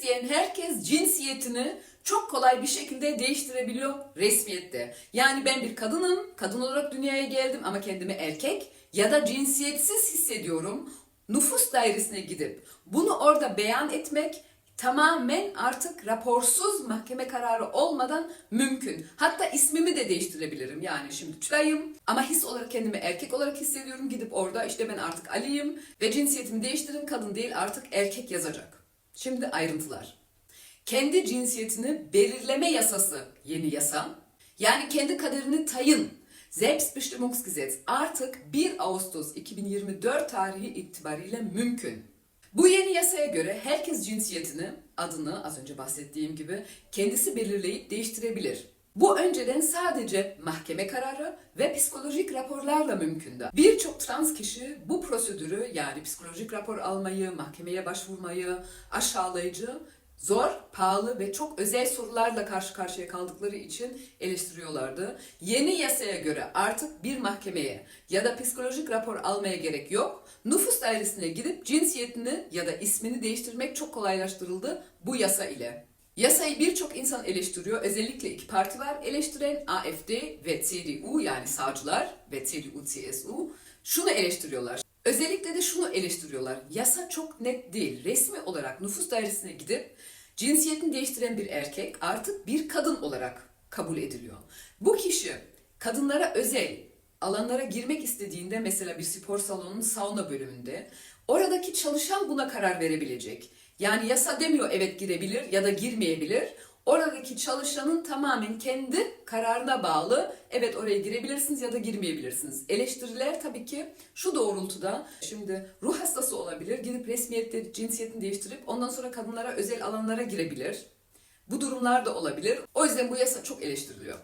isteyen herkes cinsiyetini çok kolay bir şekilde değiştirebiliyor resmiyette. Yani ben bir kadınım, kadın olarak dünyaya geldim ama kendimi erkek ya da cinsiyetsiz hissediyorum. Nüfus dairesine gidip bunu orada beyan etmek tamamen artık raporsuz mahkeme kararı olmadan mümkün. Hatta ismimi de değiştirebilirim. Yani şimdi Tülay'ım ama his olarak kendimi erkek olarak hissediyorum. Gidip orada işte ben artık Ali'yim ve cinsiyetimi değiştirin kadın değil artık erkek yazacak. Şimdi ayrıntılar. Kendi cinsiyetini belirleme yasası yeni yasa. Yani kendi kaderini tayın. Selbstbestimmungsgesetz artık 1 Ağustos 2024 tarihi itibariyle mümkün. Bu yeni yasaya göre herkes cinsiyetini, adını az önce bahsettiğim gibi kendisi belirleyip değiştirebilir. Bu önceden sadece mahkeme kararı ve psikolojik raporlarla mümkündü. Birçok trans kişi bu prosedürü yani psikolojik rapor almayı, mahkemeye başvurmayı aşağılayıcı, zor, pahalı ve çok özel sorularla karşı karşıya kaldıkları için eleştiriyorlardı. Yeni yasaya göre artık bir mahkemeye ya da psikolojik rapor almaya gerek yok. Nüfus dairesine gidip cinsiyetini ya da ismini değiştirmek çok kolaylaştırıldı bu yasa ile. Yasayı birçok insan eleştiriyor. Özellikle iki parti var eleştiren AFD ve CDU yani sağcılar ve CDU-CSU. Şunu eleştiriyorlar. Özellikle de şunu eleştiriyorlar. Yasa çok net değil. Resmi olarak nüfus dairesine gidip cinsiyetini değiştiren bir erkek artık bir kadın olarak kabul ediliyor. Bu kişi kadınlara özel alanlara girmek istediğinde mesela bir spor salonunun sauna bölümünde oradaki çalışan buna karar verebilecek. Yani yasa demiyor evet girebilir ya da girmeyebilir. Oradaki çalışanın tamamen kendi kararına bağlı evet oraya girebilirsiniz ya da girmeyebilirsiniz. Eleştiriler tabii ki şu doğrultuda şimdi ruh hastası olabilir gidip resmiyette cinsiyetini değiştirip ondan sonra kadınlara özel alanlara girebilir. Bu durumlar da olabilir. O yüzden bu yasa çok eleştiriliyor.